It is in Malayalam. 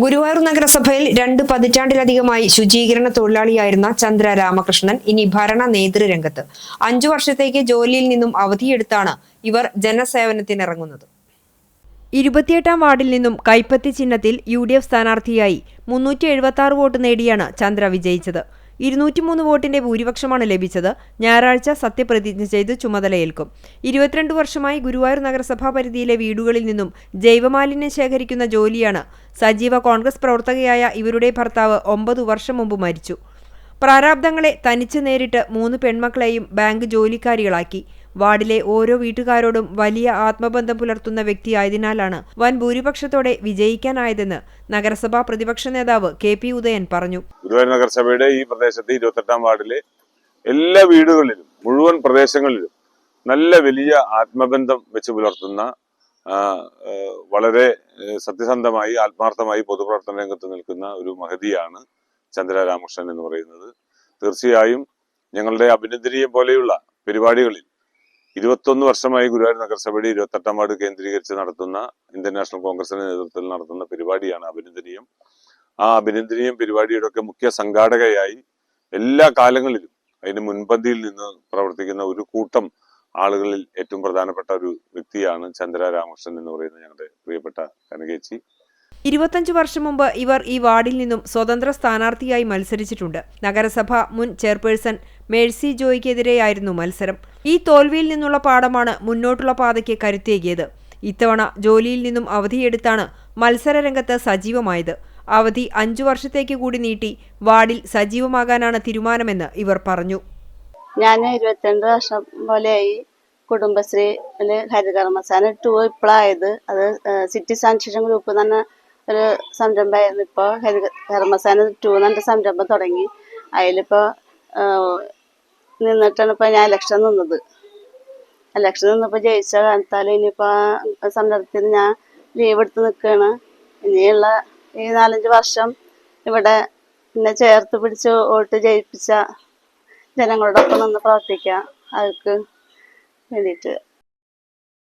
ഗുരുവായൂർ നഗരസഭയിൽ രണ്ട് പതിറ്റാണ്ടിലധികമായി ശുചീകരണ തൊഴിലാളിയായിരുന്ന ചന്ദ്ര രാമകൃഷ്ണൻ ഇനി ഭരണ നേതൃരംഗത്ത് അഞ്ചു വർഷത്തേക്ക് ജോലിയിൽ നിന്നും അവധിയെടുത്താണ് ഇവർ ജനസേവനത്തിനിറങ്ങുന്നത്. ഇരുപത്തിയെട്ടാം വാർഡിൽ നിന്നും കൈപ്പത്തി ചിഹ്നത്തിൽ യു ഡി എഫ് സ്ഥാനാർത്ഥിയായി മുന്നൂറ്റി എഴുപത്തി ആറ് വോട്ട് നേടിയാണ് ചന്ദ്ര വിജയിച്ചത്. ഇരുന്നൂറ്റിമൂന്ന് വോട്ടിന്റെ ഭൂരിപക്ഷമാണ് ലഭിച്ചത്. ഞായറാഴ്ച സത്യപ്രതിജ്ഞ ചെയ്ത് ചുമതലയേൽക്കും. ഇരുപത്തിരണ്ട് വർഷമായി ഗുരുവായൂർ നഗരസഭാ പരിധിയിലെ വീടുകളിൽ നിന്നും ജൈവമാലിന്യം ശേഖരിക്കുന്ന ജോലിയാണ് സജീവ കോൺഗ്രസ് പ്രവർത്തകയായ ഇവരുടെ ഭർത്താവ് ഒമ്പത് വർഷം മുമ്പ് മരിച്ചു. പ്രാരാബ്ദങ്ങളെ തനിച്ച് നേരിട്ട് മൂന്ന് പെൺമക്കളെയും ബാങ്ക് ജോലിക്കാരികളാക്കി. വാർഡിലെ ഓരോ വീട്ടുകാരോടും വലിയ ആത്മബന്ധം പുലർത്തുന്ന വ്യക്തിയായതിനാലാണ് വൻ ഭൂരിപക്ഷത്തോടെ വിജയിക്കാനായതെന്ന് നഗരസഭാ പ്രതിപക്ഷ നേതാവ് കെ പി ഉദയൻ പറഞ്ഞു. നഗരസഭയുടെ ഈ പ്രദേശത്തെ ഇരുപത്തെട്ടാം വാർഡിലെ എല്ലാ വീടുകളിലും മുഴുവൻ പ്രദേശങ്ങളിലും നല്ല വലിയ ആത്മബന്ധം വെച്ച് പുലർത്തുന്ന വളരെ സത്യസന്ധമായി ആത്മാർത്ഥമായി പൊതുപ്രവർത്തന രംഗത്ത് നിൽക്കുന്ന ഒരു മഹതിയാണ് ചന്ദ്ര രാമകൃഷ്ണൻ എന്ന് പറയുന്നത്. തീർച്ചയായും ഞങ്ങളുടെ അഭിനന്ദനീയം പോലെയുള്ള പരിപാടികളിൽ ഇരുപത്തൊന്ന് വർഷമായി ഗുരുവായൂർ നഗരസഭയുടെ ഇരുപത്തെട്ടാം വാർഡ് കേന്ദ്രീകരിച്ച് നടത്തുന്ന ഇന്ത്യൻ നാഷണൽ കോൺഗ്രസിന്റെ നേതൃത്വത്തിൽ നടത്തുന്ന പരിപാടിയാണ് അഭിനന്ദനീയം. ആ അഭിനന്ദനീയം പരിപാടിയുടെ ഒക്കെ മുഖ്യ സംഘാടകയായി എല്ലാ കാലങ്ങളിലും അതിന് മുൻപന്തിയിൽ നിന്ന് പ്രവർത്തിക്കുന്ന ഒരു കൂട്ടം ആളുകളിൽ ഏറ്റവും പ്രധാനപ്പെട്ട ഒരു വ്യക്തിയാണ് ചന്ദ്ര രാമകൃഷ്ണൻ എന്ന് പറയുന്ന ഞങ്ങളുടെ പ്രിയപ്പെട്ട കനകേച്ചി. ഇരുപത്തഞ്ച് വർഷം മുമ്പ് ഇവർ ഈ വാർഡിൽ നിന്നും സ്വതന്ത്ര സ്ഥാനാർത്ഥിയായി മത്സരിച്ചിട്ടുണ്ട്. നഗരസഭ മുൻ ചെയർപേഴ്സൺ മേഴ്സി ജോയിക്കെതിരെയായിരുന്നു മത്സരം. ഈ തോൽവിയിൽ നിന്നുള്ള പാഠമാണ് മുന്നോട്ടുള്ള പാതയ്ക്ക് കരുത്തേകിയത്. ഇത്തവണ ജോലിയിൽ നിന്നും അവധിയെടുത്താണ് മത്സരരംഗത്ത് സജീവമായത്. അവധി അഞ്ചു വർഷത്തേക്ക് കൂടി നീട്ടി വാർഡിൽ സജീവമാകാനാണ് തീരുമാനമെന്ന് ഇവർ പറഞ്ഞു. ഞാൻ ഇരുപത്തിരണ്ട് വർഷം പോലെയായി കുടുംബശ്രീ ഹരികർമ്മസാന ടു ഇപ്പോഴായത് അത് സിറ്റി സാനിറ്റേഷൻ ഗ്രൂപ്പ് പറഞ്ഞ ഒരു സംരംഭമായിരുന്നു ഇപ്പോൾ ഹരി ടൂ എന്ന് സംരംഭം തുടങ്ങി. അതിലിപ്പോൾ നിന്നിട്ടാണ് ഇപ്പോൾ ഞാൻ ഇലക്ഷൻ നിന്നത്. ഇലക്ഷൻ നിന്നപ്പോൾ ജയിച്ച കാലത്താൽ ഇനിയിപ്പോൾ ആ സംരംഭത്തിന് ഞാൻ ലീവ് എടുത്ത് നിൽക്കുകയാണ് ഇനിയുള്ള ഈ നാലഞ്ച് വർഷം ഇവിടെ എന്നെ ചേർത്ത് പിടിച്ച് വോട്ട് ജയിപ്പിച്ച ജനങ്ങളോടൊപ്പം നിന്ന് പ്രവർത്തിക്കുക അവർക്ക് വേണ്ടിയിട്ട്.